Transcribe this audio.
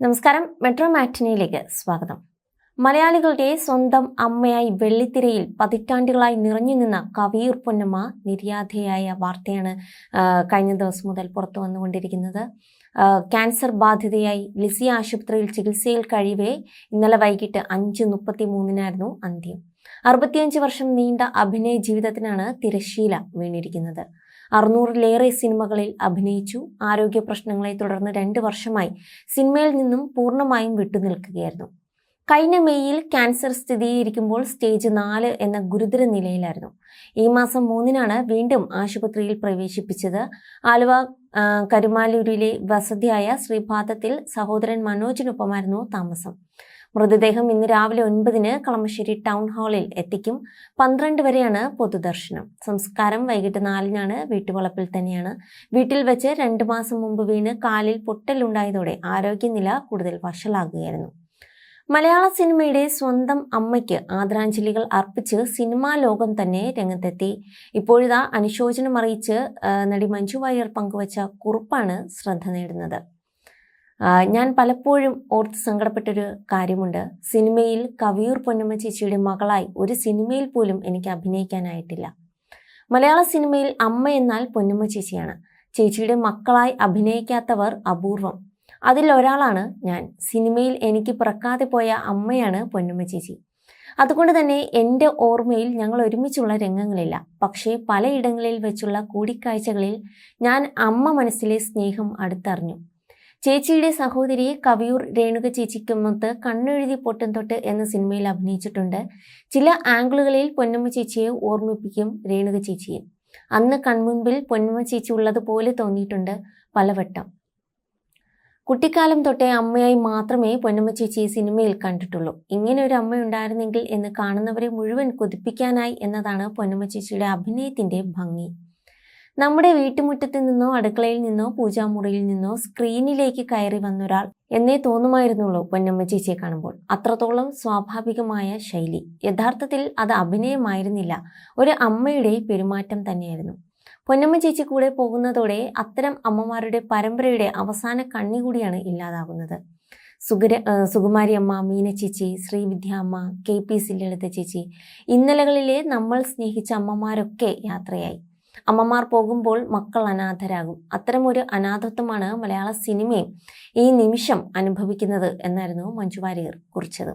നമസ്കാരം. മെട്രോ മാറ്റിനിയിലേക്ക് സ്വാഗതം. മലയാളികളുടെ സ്വന്തം അമ്മയായി വെള്ളിത്തിരയിൽ പതിറ്റാണ്ടുകളായി നിറഞ്ഞു നിന്ന കവിയൂർ പൊന്നമ്മ നിര്യാതയായ വാർത്തയാണ് കഴിഞ്ഞ ദിവസം മുതൽ പുറത്തു വന്നുകൊണ്ടിരിക്കുന്നത്. ക്യാൻസർ ബാധിതയായി ലിസി ആശുപത്രിയിൽ ചികിത്സയിൽ കഴിവേ ഇന്നലെ വൈകിട്ട് അഞ്ച് മുപ്പത്തി മൂന്നിനായിരുന്നു അന്ത്യം. അറുപത്തിയഞ്ച് വർഷം നീണ്ട അഭിനയ ജീവിതത്തിനാണ് തിരശീല വീണിരിക്കുന്നത്. അറുന്നൂറിലേറെ സിനിമകളിൽ അഭിനയിച്ചു. ആരോഗ്യ പ്രശ്നങ്ങളെ തുടർന്ന് രണ്ട് വർഷമായി സിനിമയിൽ നിന്നും പൂർണമായും വിട്ടുനിൽക്കുകയായിരുന്നു. കഴിഞ്ഞ മെയ്യിൽ ക്യാൻസർ സ്ഥിരീകരിക്കുമ്പോൾ സ്റ്റേജ് നാല് എന്ന ഗുരുതര നിലയിലായിരുന്നു. ഈ മാസം മൂന്നിനാണ് വീണ്ടും ആശുപത്രിയിൽ പ്രവേശിപ്പിച്ചത്. ആലുവ കരുമാലൂരിലെ വസതിയായ ശ്രീപാദത്തിൽ സഹോദരൻ മനോജിനൊപ്പമായിരുന്നു താമസം. മൃതദേഹം ഇന്ന് രാവിലെ ഒൻപതിന് കളമശ്ശേരി ടൗൺ ഹാളിൽ എത്തിക്കും. പന്ത്രണ്ട് വരെയാണ് പൊതുദർശനം. സംസ്കാരം വൈകിട്ട് നാലിനാണ് വീട്ടുവളപ്പിൽ തന്നെയാണ്. വീട്ടിൽ വെച്ച് രണ്ട് മാസം മുമ്പ് വീണ് കാലിൽ പൊട്ടലുണ്ടായതോടെ ആരോഗ്യനില കൂടുതൽ വഷളാകുകയായിരുന്നു. മലയാള സിനിമയുടെ സ്വന്തം അമ്മയ്ക്ക് ആദരാഞ്ജലികൾ അർപ്പിച്ച് സിനിമാ ലോകം തന്നെ രംഗത്തെത്തി. ഇപ്പോഴിതാ അനുശോചനം അറിയിച്ച് നടി മഞ്ജു വാര്യർ പങ്കുവച്ച കുറിപ്പാണ് ശ്രദ്ധ നേടുന്നത്. ഞാൻ പലപ്പോഴും ഓർത്ത് സങ്കടപ്പെട്ടൊരു കാര്യമുണ്ട്. സിനിമയിൽ കവിയൂർ പൊന്നമ്മ ചേച്ചിയുടെ മകളായി ഒരു സിനിമയിൽ പോലും എനിക്ക് അഭിനയിക്കാനായിട്ടില്ല. മലയാള സിനിമയിൽ അമ്മ എന്നാൽ പൊന്നമ്മ ചേച്ചിയാണ്. ചേച്ചിയുടെ മക്കളായി അഭിനയിക്കാത്തവർ അപൂർവം. അതിൽ ഒരാളാണ് ഞാൻ. സിനിമയിൽ എനിക്ക് പിറക്കാതെ പോയ അമ്മയാണ് പൊന്നമ്മ ചേച്ചി. അതുകൊണ്ട് തന്നെ എന്റെ ഓർമ്മയിൽ ഞങ്ങൾ ഒരുമിച്ചുള്ള രംഗങ്ങളില്ല. പക്ഷേ പലയിടങ്ങളിൽ വെച്ചുള്ള കൂടിക്കാഴ്ചകളിൽ ഞാൻ അമ്മ മനസ്സിലെ സ്നേഹം അടുത്തറിഞ്ഞു. ചേച്ചിയുടെ സഹോദരി കവിയൂർ രേണുക ചേച്ചിക്കുമൊത്ത് കണ്ണെഴുതി പൊട്ടും തൊട്ട് എന്ന സിനിമയിൽ അഭിനയിച്ചിട്ടുണ്ട്. ചില ആംഗിളുകളിൽ പൊന്നമ്മ ചേച്ചിയെ ഓർമ്മിപ്പിക്കും രേണുക ചേച്ചിയെ. അന്ന് കൺമുൻപിൽ പൊന്നമ്മ ചേച്ചി ഉള്ളതുപോലെ തോന്നിയിട്ടുണ്ട് പലവട്ടം. കുട്ടിക്കാലം തൊട്ടേ അമ്മയായി മാത്രമേ പൊന്നമ്മ ചേച്ചി സിനിമയിൽ കണ്ടിട്ടുള്ളൂ. ഇങ്ങനെ ഒരു അമ്മ ഉണ്ടായിരുന്നെങ്കിൽ എന്ന് കാണുന്നവരെ മുഴുവൻ കൊതിപ്പിക്കാനായി എന്നതാണ് പൊന്നമ്മ ചേച്ചിയുടെ അഭിനയത്തിന്റെ ഭംഗി. നമ്മുടെ വീട്ടുമുറ്റത്ത് നിന്നോ അടുക്കളയിൽ നിന്നോ പൂജാമുറിയിൽ നിന്നോ സ്ക്രീനിലേക്ക് കയറി വന്നൊരാൾ എന്നേ തോന്നുമായിരുന്നുള്ളൂ പൊന്നമ്മ ചേച്ചിയെ കാണുമ്പോൾ. അത്രത്തോളം സ്വാഭാവികമായ ശൈലി. യഥാർത്ഥത്തിൽ അത് അഭിനയമായിരുന്നില്ല. ഒരു അമ്മയുടെ പെരുമാറ്റം തന്നെയായിരുന്നു. പൊന്നമ്മ ചേച്ചി കൂടെ പോകുന്നതോടെ അത്തരം അമ്മമാരുടെ പരമ്പരയുടെ അവസാന കണ്ണി കൂടിയാണ് ഇല്ലാതാകുന്നത്. സുഗര സുകുമാരി അമ്മ മീന ചേച്ചി ശ്രീവിദ്യ അമ്മ കെ പി സി ലളിത ചേച്ചി ഇന്നലകളിലെ നമ്മൾ സ്നേഹിച്ച അമ്മമാരൊക്കെ യാത്രയായി. അമ്മമാർ പോകുമ്പോൾ മക്കൾ അനാഥരാകും. അത്തരം ഒരു അനാഥത്വമാണ് മലയാള സിനിമയും ഈ നിമിഷം അനുഭവിക്കുന്നത് എന്നായിരുന്നു മഞ്ജു വാര്യർ കുറിച്ചത്.